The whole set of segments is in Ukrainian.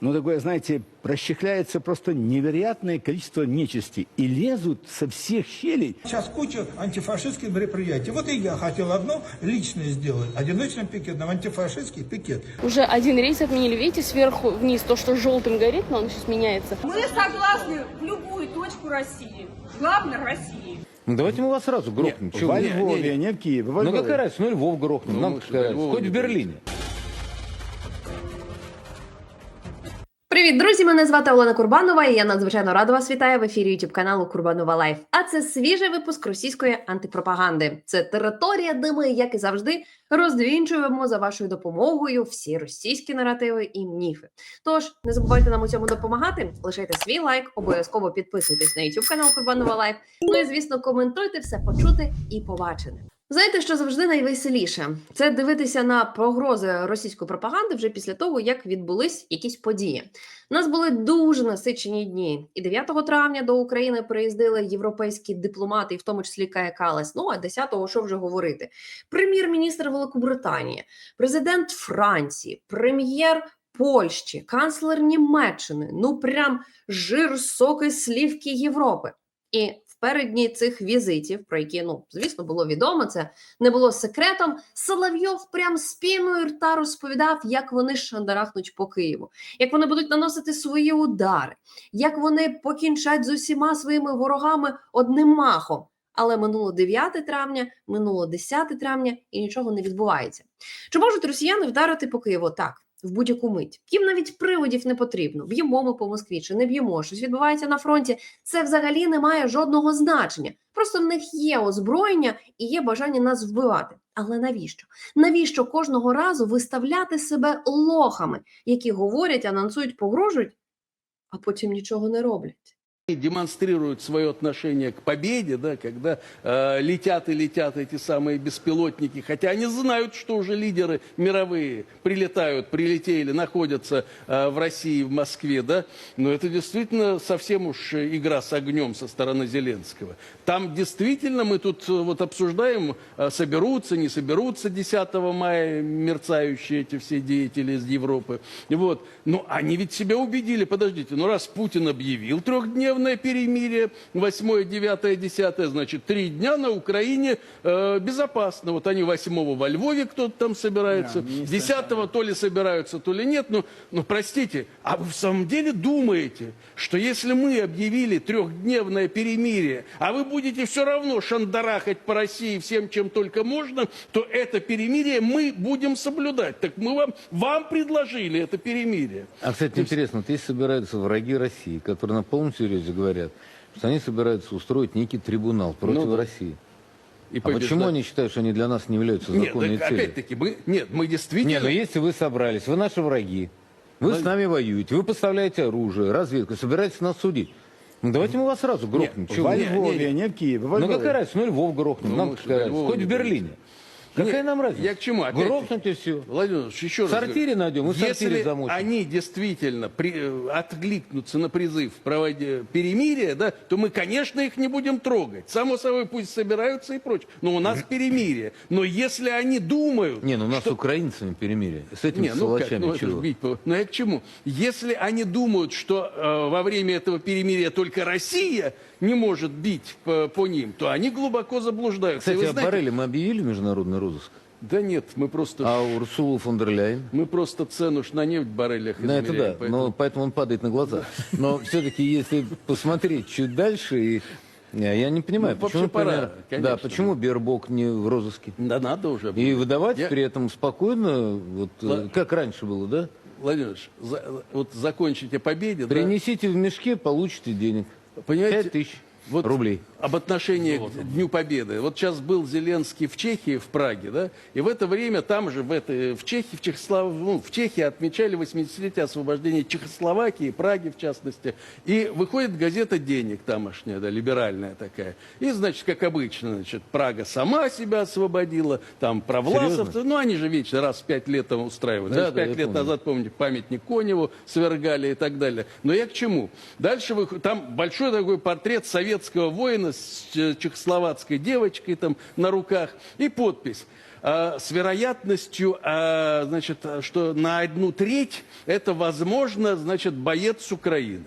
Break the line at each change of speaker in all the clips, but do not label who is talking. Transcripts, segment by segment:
ну, такое, знаете, расчехляется просто невероятное количество нечисти. И лезут со всех щелей.
Сейчас куча антифашистских мероприятий. Вот и я хотел одно личное сделать, одиночным пикетом, антифашистский пикет.
Уже один рейс отменили. Видите, сверху вниз то, что желтым горит, но оно сейчас меняется.
Мы согласны в любую точку России. Главное России.
Ну, давайте мы вас сразу грохнем.
Нет,
Чё
во? Львове, не в Киеве. во
Ну какая разница? Ну Львов грохнем.
Ну,
Нам
мы
какая
же
разница? Хоть в
не
Берлине.
Привіт, друзі! Мене звати Олена Курбанова, і я надзвичайно рада вас вітаю в ефірі youtube каналу Курбанова Лайф. А це свіжий випуск російської антипропаганди. Це територія, де ми, як і завжди, роздвінчуємо за вашою допомогою всі російські наративи і міфи. Тож не забувайте нам у цьому допомагати. Лишайте свій лайк, обов'язково підписуйтесь на youtube канал Курбанова Лайф. Ну і звісно, коментуйте все почути і побачене. Знаєте, що завжди найвеселіше? Це дивитися на погрози російської пропаганди вже після того, як відбулись якісь події. У нас були дуже насичені дні. І 9 травня до України приїздили європейські дипломати, і в тому числі Кая Калас. Ну а 10-го що вже говорити? Прем'єр-міністр Великобританії, президент Франції, прем'єр Польщі, канцлер Німеччини. Ну прям жир соки слівки Європи. І в переддні цих візитів, про які ну звісно було відомо, це не було секретом. Соловйов прям спіною рта розповідав, як вони шандарахнуть по Києву, як вони будуть наносити свої удари, як вони покінчать з усіма своїми ворогами одним махом. Але минуло 9 травня, минуло 10 травня, і нічого не відбувається. Чи можуть росіяни вдарити по Києву? Так. В будь-яку мить їм навіть приводів не потрібно. Б'ємо ми по Москві чи не б'ємо, щось відбувається на фронті. Це взагалі не має жодного значення. Просто в них є озброєння і є бажання нас вбивати. Але навіщо? Навіщо кожного разу виставляти себе лохами, які говорять, анонсують, погрожують, а потім нічого не роблять?
Демонстрируют свое отношение к победе, да, когда э, летят и летят эти самые беспилотники, хотя они знают, что уже лидеры мировые прилетают, прилетели, находятся э, в России, в Москве, да, но это действительно совсем уж игра с огнем со стороны Зеленского. Там действительно мы тут э, вот обсуждаем, э, соберутся, не соберутся 10 мая мерцающие эти все деятели из Европы, вот, но они ведь себя убедили, подождите, ну раз Путин объявил трехдневное перемирие, 8, 9, 10, значит, три дня на Украине э, безопасно. Вот они 8 во Львове кто-то там собирается,
Да, министр
10 то ли собираются, то ли нет. Ну, ну, простите, а вы в самом деле думаете, что если мы объявили трехдневное перемирие, а вы будете все равно шандарахать по России всем, чем только можно, то это перемирие мы будем соблюдать. Так мы вам, вам предложили это перемирие.
А, кстати, интересно, вот если собираются враги России, которые на полном серьезе говорят, что они собираются устроить некий трибунал против
Ну да.
России.
И
А почему они считают, что они для нас не являются
Нет,
законной
так
целью?
опять-таки, мы, нет, мы действительно...
Не, ну если вы собрались, вы наши враги, вы с нами воюете, вы поставляете оружие, разведку, собираетесь нас судить. Ну давайте мы вас сразу грохнем. Чё
Во
вы?
не, не,
Львове,
не.
не в Киеве. во
Ну
Львове.
какая разница? Ну Львов грохнем,
Ну,
нам какая разница? Хоть в. Берлине. Какая
Нет,
нам разница?
Я к чему? Опять-таки,
Грохнуть и все.
Владимир Ильич, еще
В
раз
сортире
говорю,
найдем, и сортире
Если
замочим.
они действительно при, откликнутся на призыв в проводе перемирия, да, то мы, конечно, их не будем трогать. Само собой, пусть собираются и прочее. Но у нас перемирие. Но если они думают...
Не, ну у нас с
что-
украинцами перемирие. С этими
не, ну как,
сволочами
ну это ж
чего?
бить Ну я к чему? Если они думают, что э, во время этого перемирия только Россия не может бить по, по ним, то они глубоко заблуждаются.
Кстати, о
знаете-
Бареле мы объявили международный розыск?
Да нет, мы просто...
А Урсулу фон дер Ляйен?
Мы просто цену ж на нефть в баррелях
Да, это
измеряем,
да,
поэтому-
но поэтому он падает на глаза. Но все-таки, если посмотреть чуть дальше, и э, я не понимаю,
Ну,
почему,
пора,
например,
конечно.
да, почему Бербок не в розыске?
Да надо уже.
И выдавать
Я-
при этом спокойно, вот э,
Ла-
как раньше было, да?
Владимир Ильич, за- вот закончите победе, да?
Принесите в мешке, получите денег.
Понимаете,
Пять тысяч
вот
рублей.
Об отношении к Дню Победы. Вот сейчас был Зеленский в Чехии, в Праге, да, и в это время там же, в, этой, в Чехии, в, Чехослов... ну, в Чехии отмечали 80-летие освобождения Чехословакии, Праги в частности, и выходит газета «Денег» тамошняя, да, либеральная такая, и, значит, как обычно, значит, Прага сама себя освободила, там провласовцы, ну, они же вечно раз в пять лет там устраивают,
Да, да,
пять лет
помню.
назад, помните, памятник Коневу свергали и так далее. Но я к чему? Дальше вы, там большой такой портрет советского воина с че- чехословацкой девочкой там на руках и подпись. э, с вероятностью, э, значит, что на одну треть это, возможно, значит, боец с Украины.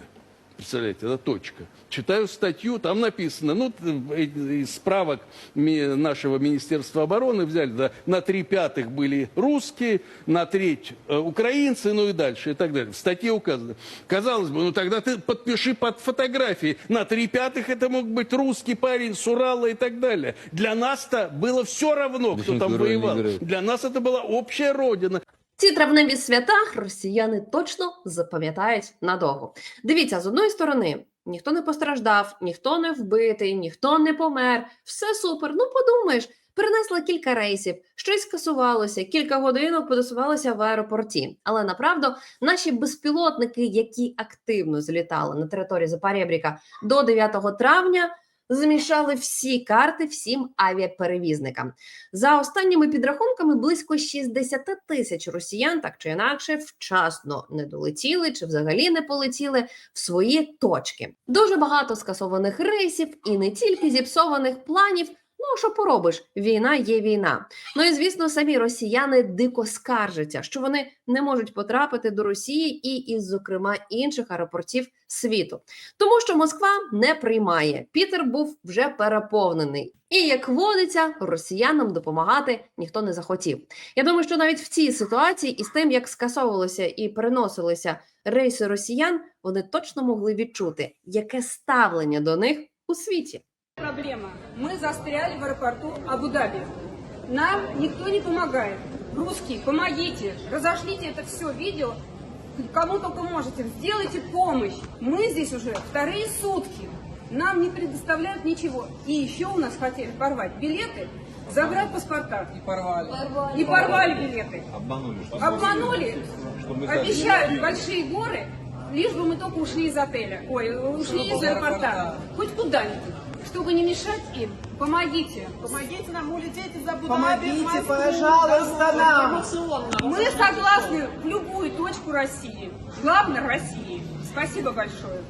Представляете, это точка. Читаю статью, там написано, ну, из справок нашего Министерства обороны взяли, да, на три пятых были русские, на треть э, украинцы, ну и дальше, и так далее. В статье указано. Казалось бы, ну тогда ты подпиши под фотографией. На три пятых это мог быть русский парень с Урала и так далее. Для нас-то было все равно, кто там воевал. Для нас это была общая родина.
Ці травневі свята росіяни точно запам'ятають надовго. Дивіться, з одної сторони, ніхто не постраждав, ніхто не вбитий, ніхто не помер. Все супер. Ну подумаєш, перенесли кілька рейсів, щось скасувалося, кілька годинок подосувалося в аеропорті. Але направду наші безпілотники, які активно злітали на території Запорєбріка до 9 травня. Змішали всі карти всім авіаперевізникам. За останніми підрахунками, близько 60 тисяч росіян так чи інакше вчасно не долетіли чи взагалі не полетіли в свої точки. Дуже багато скасованих рейсів і не тільки зіпсованих планів. Ну, що поробиш? Війна є війна. Ну і звісно, самі росіяни дико скаржаться, що вони не можуть потрапити до Росії і із, зокрема, інших аеропортів світу, тому що Москва не приймає. Пітер був вже переповнений. І як водиться, росіянам допомагати ніхто не захотів. Я думаю, що навіть в цій ситуації із тим, як скасовувалися і переносилися рейси росіян, вони точно могли відчути, яке ставлення до них у світі.
Проблема. Мы застряли в аэропорту Абу-Даби. Нам никто не помогает. Русские, помогите. Разошлите это все видео. Кому только можете. Сделайте помощь. Мы здесь уже вторые сутки. Нам не предоставляют ничего. И еще у нас хотели порвать билеты, загранпаспорта. И порвали. И порвали билеты. Обманули. Обманули. Обещают большие горы, лишь бы мы только ушли из отеля. Ой, ушли из аэропорта. Хоть куда-нибудь. Чтобы не мешать им, помогите.
Помогите нам улететь из Абу-Даби
Помогите,
Москву.
пожалуйста, нам.
Мы согласны в любую точку России. Главное России. Спасибо большое.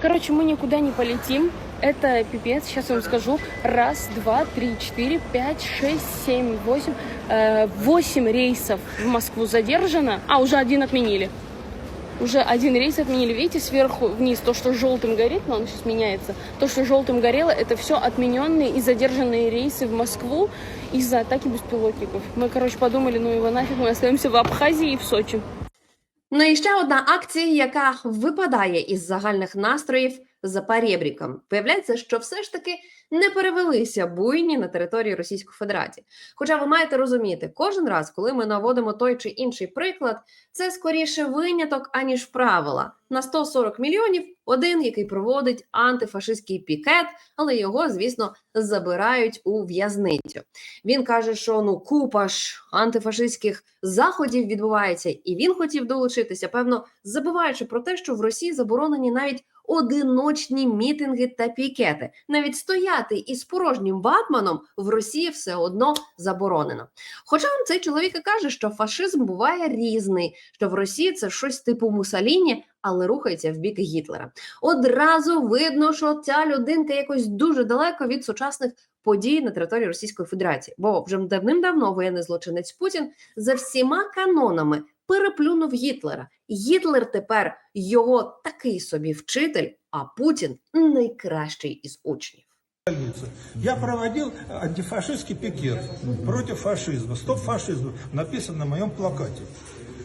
Короче, мы никуда не полетим. Это пипец, сейчас я вам скажу. Раз, два, три, четыре, пять, шесть, семь, восемь. Э, Восемь рейсов в Москву задержано. А, уже один отменили. Уже один рейс отменили. Видите, сверху вниз то, что желтым горит, но оно сейчас меняется. То, что желтым горело, это все отмененные и задержанные рейсы в Москву из-за атаки беспилотников. Мы, короче, подумали, ну его нафиг, мы остаемся в Абхазии и в Сочи.
Ну і ще одна акція, яка випадає із загальних настроїв за перебріком. Виявляється, що все ж таки не перевелися буйні на території Російської Федерації. Хоча ви маєте розуміти, кожен раз, коли ми наводимо той чи інший приклад, це скоріше виняток, аніж правила. На 140 мільйонів один, який проводить антифашистський пікет, але його, звісно, забирають у в'язницю. Він каже, що ну купа ж антифашистських заходів відбувається, і він хотів долучитися, певно, забуваючи про те, що в Росії заборонені навіть одиночні мітинги та пікети. Навіть стояти із порожнім ватманом в Росії все одно заборонено. Хоча цей чоловік і каже, що фашизм буває різний, що в Росії це щось типу Мусаліні, але рухається в бік Гітлера. Одразу видно, що ця людинка якось дуже далеко від сучасних подій на території Російської Федерації, бо вже давним-давно воєнний злочинець Путін за всіма канонами переплюнув Гітлера. Гітлер тепер його такий собі вчитель, а Путін найкращий із учнів.
Я проводил антифашистский пикет против фашизма. Стоп фашизму написано на моем плакате.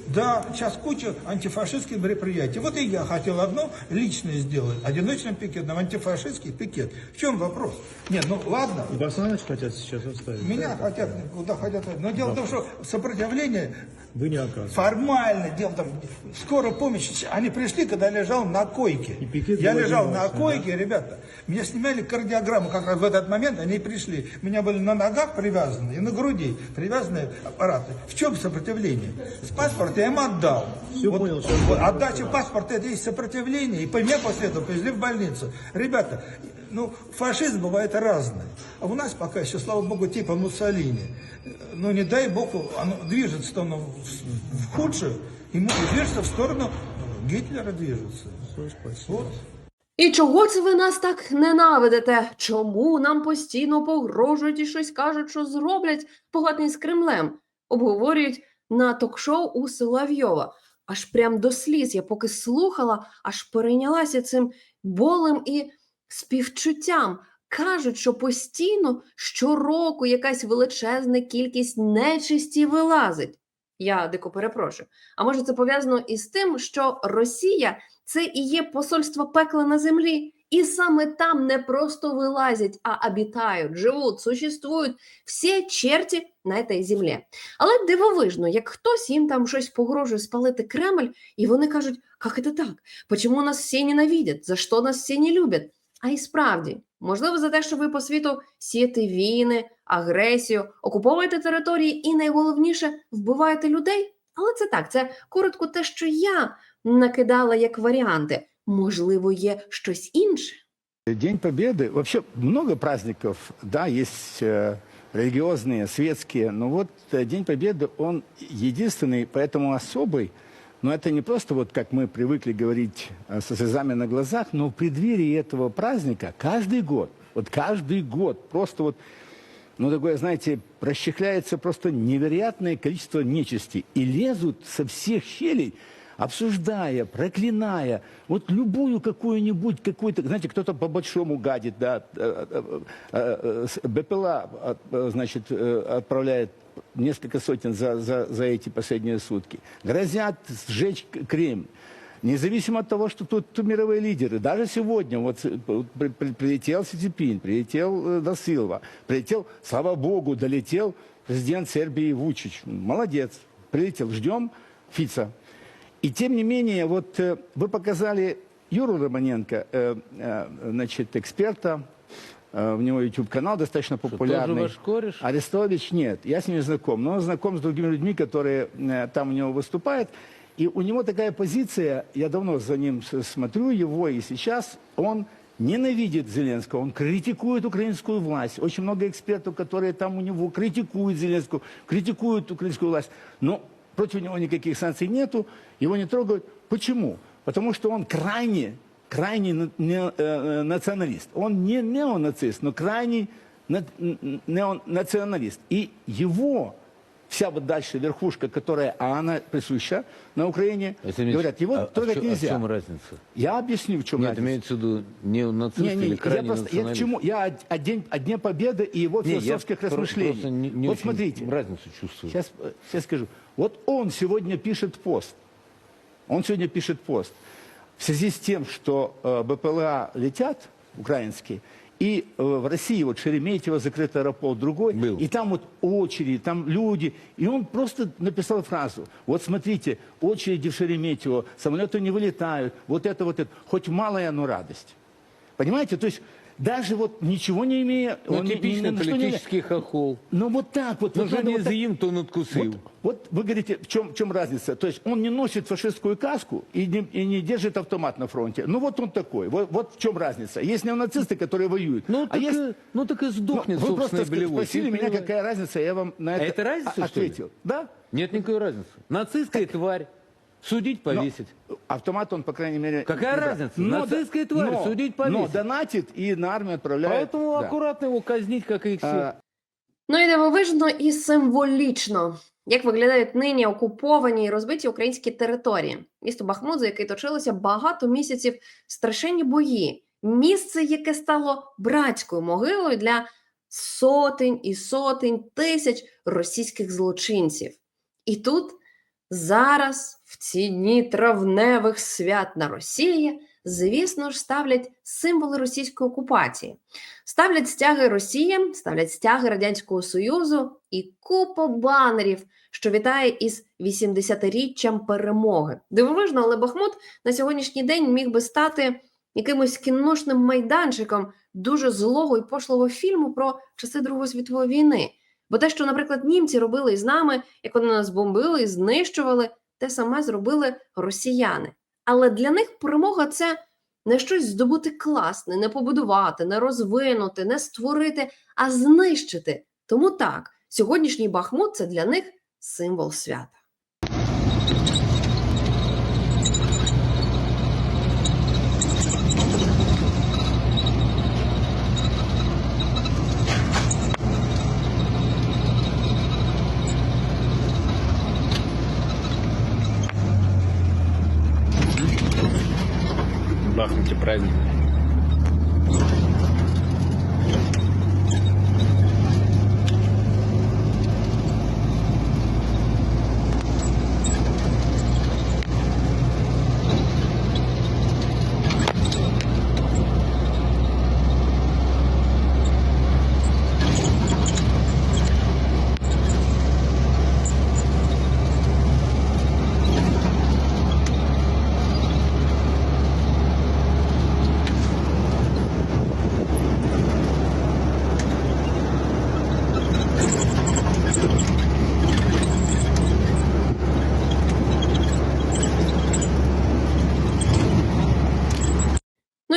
Да, сейчас куча антифашистских мероприятий. Вот и я хотел одно личное сделать. Одиночным пикетом антифашистский пикет. В чем вопрос? Нет, ну ладно.
Басманович хотят сейчас оставить.
Меня да? хотят, куда хотят. Но дело да. в том, что сопротивление
Вы не оказываете.
формально, дело в том, скорая помощь, они пришли, когда я лежал на койке.
И пикет
я лежал на койке, ребята, меня снимали кардиограмму, как раз в этот момент они пришли. У меня были на ногах привязаны и на груди привязаны аппараты. В чем сопротивление? С паспорта я им отдал.
Всё понял, что
вот отдача паспорта это есть сопротивление. И по меня после этого повезли в больницу. Ребята, ну, фашизм бывает разный. А у нас пока еще, слава богу, типа Муссолини. Ну, не дай бог, оно движется оно в, в худшую, ему движется в сторону Гитлера движется. Вот.
І чого це ви нас так ненавидите? Чому нам постійно погрожують і щось кажуть, що зроблять погодний з Кремлем? Обговорюють на ток-шоу у Соловйова. Аж прям до сліз. Я поки слухала, аж перейнялася цим болем і співчуттям. Кажуть, що постійно щороку якась величезна кількість нечисті вилазить. Я дико перепрошую. А може, це пов'язано із тим, що Росія це і є посольство пекла на землі, і саме там не просто вилазять, а обітають, живуть, существують всі черті на цій землі. Але дивовижно, як хтось їм там щось погрожує спалити Кремль, і вони кажуть, як це так? Почему нас всі ненавидять? За що нас всі не люблять? А і справді, можливо, за те, що ви по світу сієте війни, агресію, окуповуєте території і найголовніше вбиваєте людей. Але це так, це коротко те, що я накидала як варіанти. Можливо, є щось інше.
День Победы, вообще много праздников, да, есть э, религиозные, светские, но вот э, День Победы, он единственный, поэтому особый, но это не просто вот как мы привыкли говорить э, со слезами на глазах, но в преддверии этого праздника каждый год, вот каждый год, просто вот, ну такое, знаете, расчехляется просто невероятное количество нечисти. И лезут со всех щелей, обсуждая, проклиная, вот любую какую-нибудь, какую-то, знаете, кто-то по-большому гадит, да, э, э, БПЛА, значит, отправляет несколько сотен за, за, за эти последние сутки. Грозят сжечь Кремль. Независимо от того, что тут, тут мировые лидеры, даже сегодня вот при- при- прилетел Си Цзиньпин, прилетел э, Да Силва, прилетел, слава богу, долетел президент Сербии Вучич. Молодец, прилетел, ждем Фица. И тем не менее, вот э, вы показали Юру Романенко, э, э, значит, эксперта, у него YouTube-канал достаточно популярный.
ваш кореш?
Арестович нет, я с ним не знаком, но он знаком с другими людьми, которые э, там у него выступают. И у него такая позиция, я давно за ним смотрю его, и сейчас он ненавидит Зеленского, он критикует украинскую власть. Очень много экспертов, которые там у него критикуют Зеленского, критикуют украинскую власть. Но против него никаких санкций нету, его не трогают. Почему? Потому что он крайне, крайне на- не- э, националист. Он не неонацист, но крайний на- неонационалист. И его вся вот дальше верхушка, которая, а она присуща на Украине,
Ильич,
говорят, его
а- а в
трогать
чё- а в
нельзя.
чем разница?
Я объясню, в чем
Нет,
разница.
имеется в виду не нацист
Не, не,
или
я
крайний
просто, я к чему? Я о, о день, о Дне Победы и его
Не, я
философских
про-
размышлений.
не- не
вот смотрите,
разницу чувствую.
Сейчас, э, сейчас скажу. Вот он сегодня пишет пост. Он сегодня пишет пост. В связи с тем, что э, БПЛА летят, украинские, и э, в России вот Шереметьево закрытый аэропорт, другой,
Был.
и там вот очереди, там люди. И он просто написал фразу. Вот смотрите, очереди в Шереметьево, самолеты не вылетают, вот это, вот это. Хоть малая, но радость. Понимаете? То есть даже вот ничего не имея...
Ну,
он ни- ни
типичный
на что не-
политический хохол.
Ну вот так вот.
Ну,
вот надо
не
вот так-
з'їм, то надкусив.
вот, вот вы говорите, в чем, в чем разница? То есть он не носит фашистскую каску и не, и не держит автомат на фронте. Ну вот он такой. Вот, вот в чем разница. Есть неонацисты, которые воюют.
Ну,
а
так,
есть...
ну так и
Ну,
сдохнет,
вы
собственно,
просто
болевой.
спросили меня, какая разница, я вам на
А
это
это разница,
ответил. Да?
Нет никакой разницы. Нацистская тварь. Судить,
Но
повесить.
автомат он, по крайней мере...
Какая разница?
Но
Нацистская тварь,
но-
судить,
Но донатит и на армию отправляет.
Поэтому
Да.
аккуратно его казнить, как и их всех.
А,
Ну і дивовижно і символічно, як виглядають нині окуповані і розбиті українські території. Місто Бахмут, за яке точилося багато місяців страшенні бої. Місце, яке стало братською могилою для сотень і сотень тисяч російських злочинців. І тут зараз, в ці дні травневих свят на Росії, звісно ж, ставлять символи російської окупації. Ставлять стяги Росії, ставлять стяги Радянського Союзу і купа банерів, що вітає із 80-річчям перемоги. Дивовижно, але Бахмут на сьогоднішній день міг би стати якимось кіношним майданчиком дуже злого і пошлого фільму про часи Другої світової війни. Бо те, що, наприклад, німці робили із нами, як вони нас бомбили і знищували, те саме зробили росіяни. Але для них перемога це не щось здобути класне, не побудувати, не розвинути, не створити, а знищити. Тому так, сьогоднішній Бахмут це для них символ свята.
Отдохнете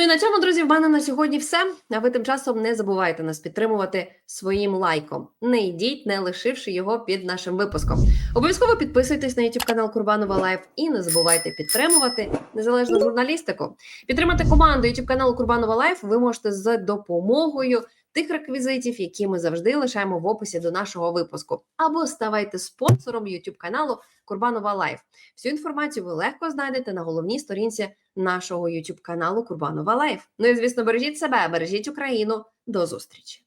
на цьому, друзі, в мене на сьогодні все. А ви тим часом не забувайте нас підтримувати своїм лайком. Не йдіть, не лишивши його під нашим випуском. Обов'язково підписуйтесь на YouTube канал Курбанова Лайф і не забувайте підтримувати незалежну журналістику. Підтримати команду YouTube каналу Курбанова Лайф ви можете з допомогою тих реквізитів, які ми завжди лишаємо в описі до нашого випуску, або ставайте спонсором YouTube каналу Курбанова Лайф. Всю інформацію ви легко знайдете на головній сторінці нашого YouTube каналу Курбанова Лайф. Ну і звісно, бережіть себе, бережіть Україну. До зустрічі.